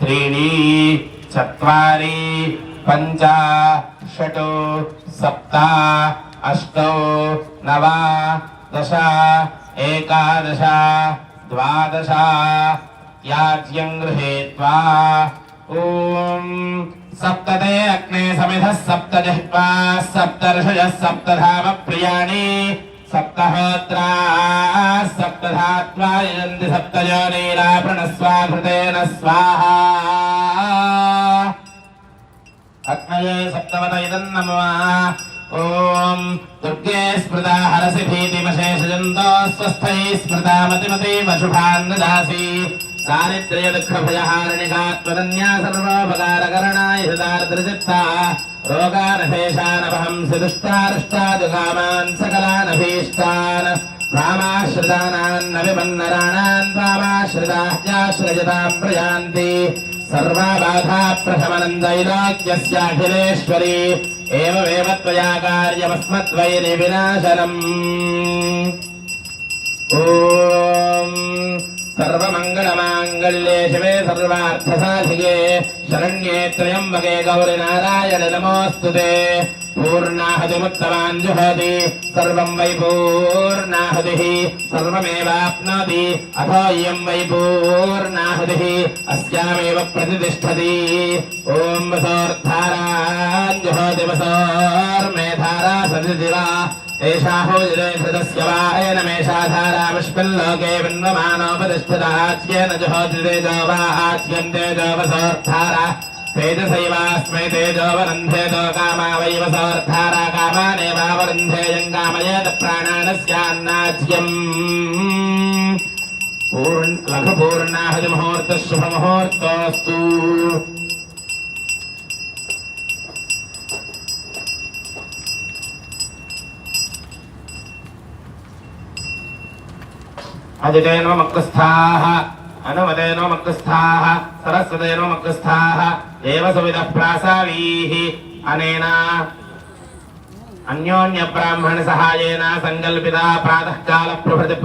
त्रीणि चत्वारि पञ्च षट् सप्त अष्टौ नव दश एकादश द्वादश याज्यं गृहीत्वा ॐ सप्तते अग्ने समिधः सप्त जिह्वा सप्त ऋषयः सप्तधाम प्रियाणि सप्तहोत्रा सप्तधात्वा यजन्ति सप्तयोनीरापणस्वाघृतेन स्वाहा अग्नये सप्तवत इदन्नमो ॐ दुर्गे स्मृता हरसि भीतिमशेषजन्तो स्वस्थैः स्मृता मतिमतीमशुभान् ददासि दारिद्र्य दुःखभयहारिणिकात्मदन्या सर्वोपकारकरणाय हृदार्द्रचित्ता रोगानशेषानवहंसि दुष्टारिष्टादुकामान् सकलानभीष्टान् रामाश्रितानान्न विमन्नराणान् रामाश्रिताः चाश्रयताम् प्रयान्ति सर्वबाधा प्रशमनन्दैराज्यस्याखिलेश्वरी एवमेव त्वया कार्यमस्मद्वैरि विनाशनम् ॐ सर्वमङ्गलमाङ्गल्ये शिवे సర్వార్థసాధికే శరణ్యే త్రయంబకే గౌరి నారాయణ నమోస్తుతే पूर्णाहुतिमुत्तमाञ्जुहति सर्वम् वै पूर्णाहुतिः सर्वमेवाप्नोति, अथो इयम् वै पूर्णाहुतिः अस्यामेव प्रतिष्ठति। ॐ वसोर्थाराञ्जुहति वसोर्मेधारा सदिति वा एषा होजिरेधृतस्य वा धारा पुष्पल्लोके विन्वमानोपतिष्ठिता, आच्येन जुहोतिरेजो वा, आच्यन्ते जोवसोर्थारा तेजसैवास्मै तेजोवरुन्धे तो कामा वैवसोऽर्थारा कामानेवावरुन्धे यम् कामयेत प्राणानस्यान्नाज्यम् पूर्ण लघुपूर्णाहजमुहूर्तः शुभमुहूर्तोऽस्तु अजितेनो मक्तस्थाः अनुमदेनो मक्तस्थाः सरस्वतेनो मक्तस्थाः దేవ సువిద ప్రాసావీః అనేన? అన్యోన్య బ్రాహ్మణ సహాయేన సంకల్పిత ప్రాతకాల ప్రభృతి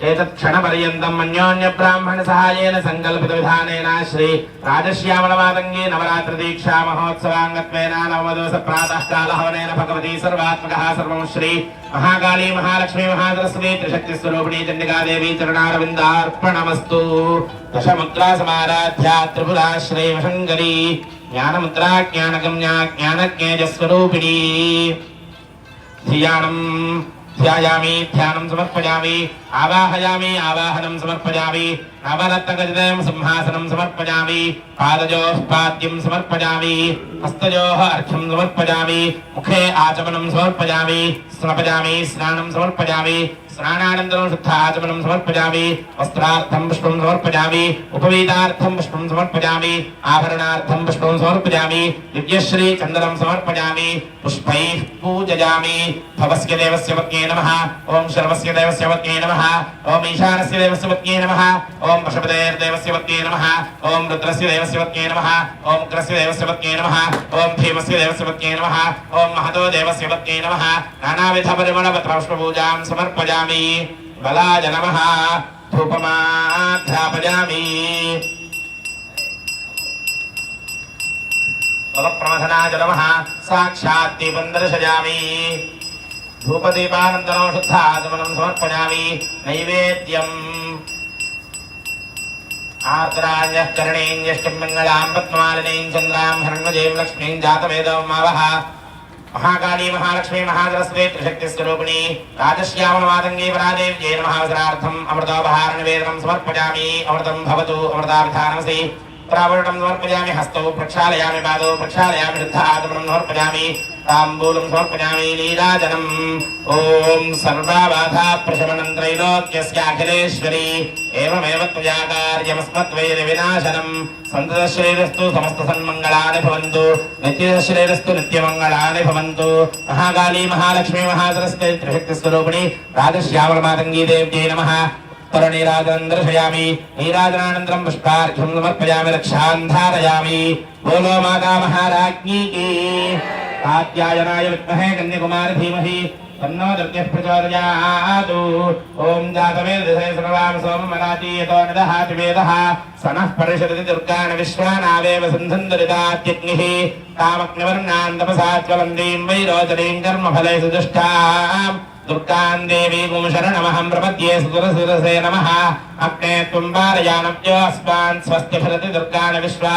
ఏతత్క్షణపర్యంతం అన్యోన్య బ్రాహ్మణ సహాయేన సంకల్పిత విధానేన శ్రీ రాజశ్యామళమాతంగే నవరాత్రి దీక్షా మహోత్సవాంగత్వేన నవమదోస ప్రాతకాల హవనేన భగవతి సర్వాత్మక సర్వం శ్రీ మహాకాళీ మహాలక్ష్మీ మహాసరస్వతి త్రిశక్తి స్వరూపిణి చండికాదేవి చరణారవిందార్పణమస్తు. దశముద్రా సమారాధ్య త్రిపురా శ్రీవశంకరీ జ్ఞానముద్రా జ్ఞానగమ్యా జ్ఞానజ్ఞేజస్వరూపిణీ ధియానం ध्यायामि, ध्यानं समर्पयामि, आवाहयामि, आवाहनं समर्पयामि, नवरत्नगजदयं सिंहासनं समर्पयामि पादयोः पाद्यं समर्पयामि, हस्तयोः अर्घ्यं समर्पयामि, मुखे आचमनं समर्पयामि, स्नपयामि, स्नानं समर्पयामि स्नानानन्तरं शुद्धाचमनं समर्पयामि, वस्त्रार्थं पुष्पं समर्पयामि, उपवेदार्थं पुष्पं समर्पयामि, आभरणार्थं पुष्पं समर्पयामि, दिव्यश्री समर्पयामि, पुष्पैः पूजयामि। भवस्य देवस्य पत्न्ये नमः। ॐ शर्वस्य देवस्य पत्न्ये नमः। ॐ ईशानस्य देवस्य पत्न्ये नमः। ॐ पशुपतेर्देवस्य पत्न्ये नमः। ॐ रुद्रस्य देवस्य पत्न्ये नमः। ॐ देवस्य पत्न्ये नमः। ॐ भीमस्य देवस्य पत्न्ये नमः। ॐ महतो देवस्य पत्न्ये नमः। नानाविधपरिमणपत्रपुष्पपूजां समर्पयामि। समर्पयामि बलाय नमः धूपमाध्यापयामि फलप्रमथनाय नमः साक्षात् दीपं दर्शयामि धूपदीपानन्तरं शुद्धाचमनं समर्पयामि। नैवेद्यम्। आर्द्राण्यः करणेऽन्यष्टिं मङ्गलां पद्मालिनीं हरण हृण्मजें लक्ष्मीं जातमेदं मावः। महाकाली महालक्ष्मी महासरस्वती त्रिशक्ति स्वरूपिणी राजश्यामवादंगी वरादेव जय नमः अमृतोपहार निवेदनम समर्पयामि। अमृतम भवतु, अमृताभिधानमसि। प्रावरणं समर्पयामि, हस्तौ प्रक्षालयामि, पादौ प्रक्षालयामि वृद्धात्मनं समर्पयामि। తాంబూలం సమర్పయామి నీరాజనం ఓం సర్వబాధా ప్రశమనం త్రైలోక్యస్యాఖిలేశ్వరి ఏమేవ త్వయా కార్యమస్మద్వైరి వినాశనం. సంతతశ్రేరస్తు సమస్త సన్మంగళాని భవంతు. నిత్యశ్రేరస్తు నిత్యమంగళాని భవంతు. మహాకాళీ మహాలక్ష్మీ మహాసరస్వతి త్రిశక్తి స్వరూపిణి రాజశ్యామల మాతంగీ దేవ్యై నమః. నీరాజనం దర్శయామి నీరాజనానంతరం పుష్పార్ఘ్యం సమర్పయామి. రక్షాన్ ధారయామి బోలో మాతా మహారాజ్ఞీ कात्यायनाय विद्महे कन्याकुमार धीमहि तन्नो दुर्गः प्रचोदयात् ॐ जातवेदसे सर्वां सोममरातीयतो न दहाति वेदः सनः परिषदति दुर्गान् विश्वानावेव सन्धन्दुरितात्यग्निः तामग्निवर्णान् तपसा ज्वलन्दीं वै रोचनीं कर्मफले सुदुष्टाम् दुर्गान् देवीं शरणमहं प्रपद्ये सुरसुरसे नमः अग्ने त्वं वारयानव्यो अस्मान् स्वस्तिफलति दुर्गान् विश्वा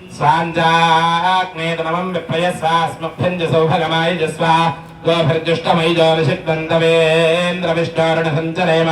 स्वाञ्जाग्नेतनमम् विप्रयस्वास्मभ्यम् च सौभगमाय च स्वा गोभिर्जुष्टमैजोनिषिद्वन्द्वेन्द्रविष्टोरुणसञ्चरेम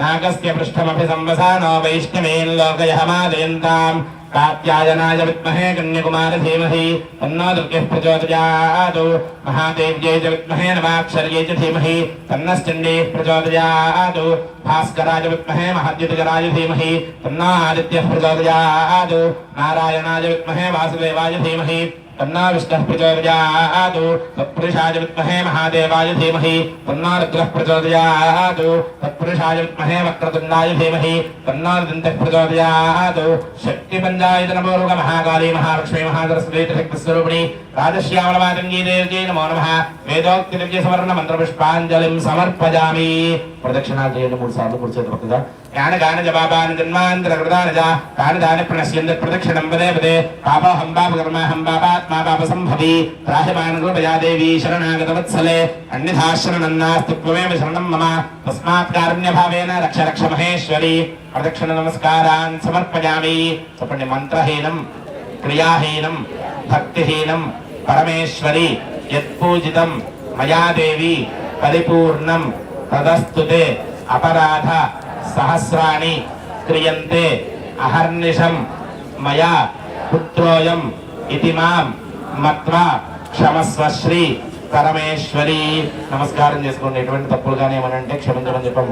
नागस्य पृष्ठमपि संवसानो वैष्णवेन् लोकयः मादयन्ताम् कात्यायनाय विद्महे कन्याकुमार धीमहि तन्नो दुर्गः प्रचोदयात् महादेव्यै च विद्महे नवाक्षर्यै च धीमहि तन्नश्चण्डीः प्रचोदयात् भास्कराय विद्महे महद्युतिकराय धीमहि तन्नो आदित्यः प्रचोदयात् नारायणाय विद्महे वासुदेवाय धीमहि तन्ना विष्णुः प्रचोदयात्। तत्पुरुषाय विद्महे महादेवाय धीमहि। तन्नारुद्रः प्रचोदयात्। तत्पुरुषाय विद्महे वक्रतुण्डाय धीमहि। तन्नारुदन्तः प्रचोदयात्। शक्तिपञ्चायत नमोरुग महाकाली महालक्ष्मी महासरस्वती त्रिशक्तिस्वरूपिणी राजश्यामलमातङ्गीदेव्यै नमो नमः। वेदोक्तिदिव्यसवर्णमन्त्रपुष्पाञ्जलिं समर्पयामि। సువర్ణ ప్రదక్షిణాలు చేయండి మూడు సార్లు మూడు చేతులు పక్కగా జ్ఞాన గాన జవాబాన జన్మాంతర కృతాన జ దాన దాని ప్రణశ్యంత ప్రదక్షిణం పదే పదే పాప హం పాప కర్మహం పాపాత్మా పాప సంభవి రాహమాన రూపయాదేవి శరణాగత వత్సలే అన్నిధాశరణన్నాస్తి త్వమేవ శరణం మమ తస్మాత్ కారుణ్యభావేన రక్ష రక్ష మహేశ్వరి ప్రదక్షిణ నమస్కారాన్ సమర్పయామి చెప్పండి మంత్రహీనం క్రియాహీనం భక్తిహీనం పరమేశ్వరి యత్పూజితం మయాదేవి పరిపూర్ణం తదస్తుతే అపరాధ సహస్రాణి క్రియంతే అహర్నిషం మయా పుత్రోయం ఇతి మాం మత్వా క్షమస్వశ్రీ పరమేశ్వరి నమస్కారం చేసుకోండి. ఎటువంటి తప్పులు కానీ ఏమనంటే క్షమించమని చెప్పం